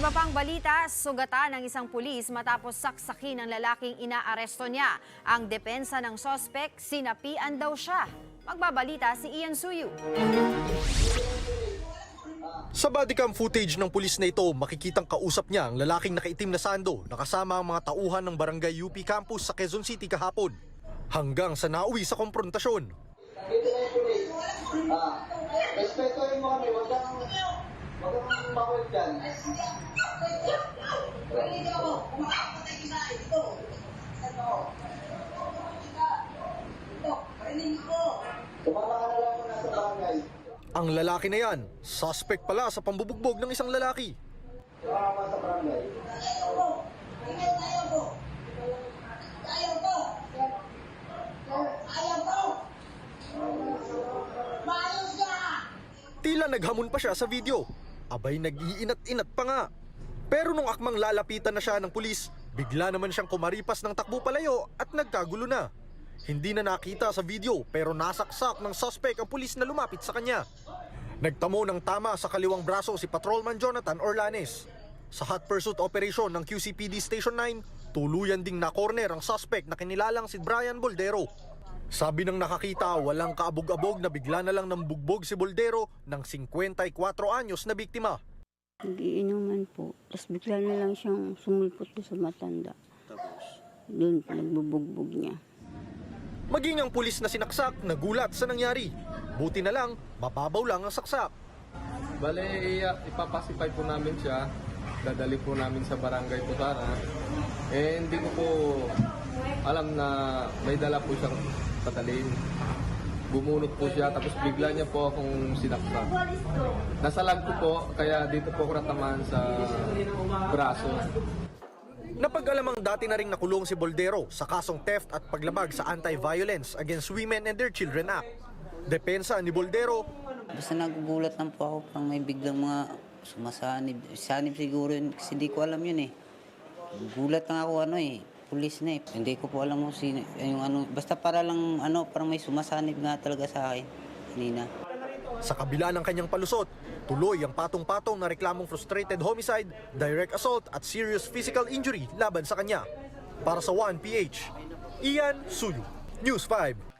iba pang balita, sugatan ng isang pulis matapos saksakin ng lalaking inaaresto niya. Ang depensa ng sospek, sinapian daw siya. Magbabalita si Ian Suyu. Sa bodycam footage ng pulis na ito, makikitang kausap niya ang lalaking nakaitim na sando na kasama ang mga tauhan ng barangay UP campus sa Quezon City kahapon. Hanggang sa nauwi sa konfrontasyon. Dito na yung pulis. Ah, respetuhin mo kami, huwag kang, kang bawal dyan. Sumama ka na lang muna sa barangay. Ang lalaki na yan, suspect pala sa pambubugbog ng isang lalaki. Sumama ka sa barangay. Tila naghamon pa siya sa video. Abay nag-iinat-inat pa nga. Pero nung akmang lalapitan na siya ng pulis, bigla naman siyang kumaripas ng takbo palayo at nagkagulo na. Hindi na nakita sa video pero nasaksak ng suspect ang pulis na lumapit sa kanya. Nagtamo ng tama sa kaliwang braso si Patrolman Jonathan Orlanes. Sa hot pursuit operation ng QCPD Station 9, tuluyan ding na-corner ang suspect na kinilalang si Brian Boldero. Sabi ng nakakita, walang kaabog-abog na bigla na lang nambugbog si Boldero ng 54 anyos na biktima. Nagiinuman po. Tapos bigla na lang siyang sumulpot sa matanda. Tapos? Doon po nagbubugbog niya. Maging ang pulis na sinaksak, nagulat sa nangyari. Buti na lang, mababaw lang ang saksak. Bale, ipapasify po namin siya. Dadali po namin sa barangay Putara. Eh, hindi ko po alam na may dala po siyang patalin. Bumunot po siya, tapos bigla niya po akong sinaksak. Nasa lag ko po, kaya dito po ako natamaan sa braso. Napag-alamang dati na ring nakulong si Boldero sa kasong theft at paglabag sa Anti-Violence Against Women and Their Children Act. Depensa ni Boldero, Basta nagugulat lang po ako parang may biglang mga sumasanib. Sanib siguro yun kasi hindi ko alam yun eh. Gulat lang ako ano eh. Pulis na eh. Hindi ko po alam kung sino. Yung ano, basta para lang ano, parang may sumasanib nga talaga sa akin. Kanina. sa kabila ng kanyang palusot, tuloy ang patong-patong na reklamong frustrated homicide, direct assault at serious physical injury laban sa kanya. Para sa 1PH, Ian Suyu, News 5.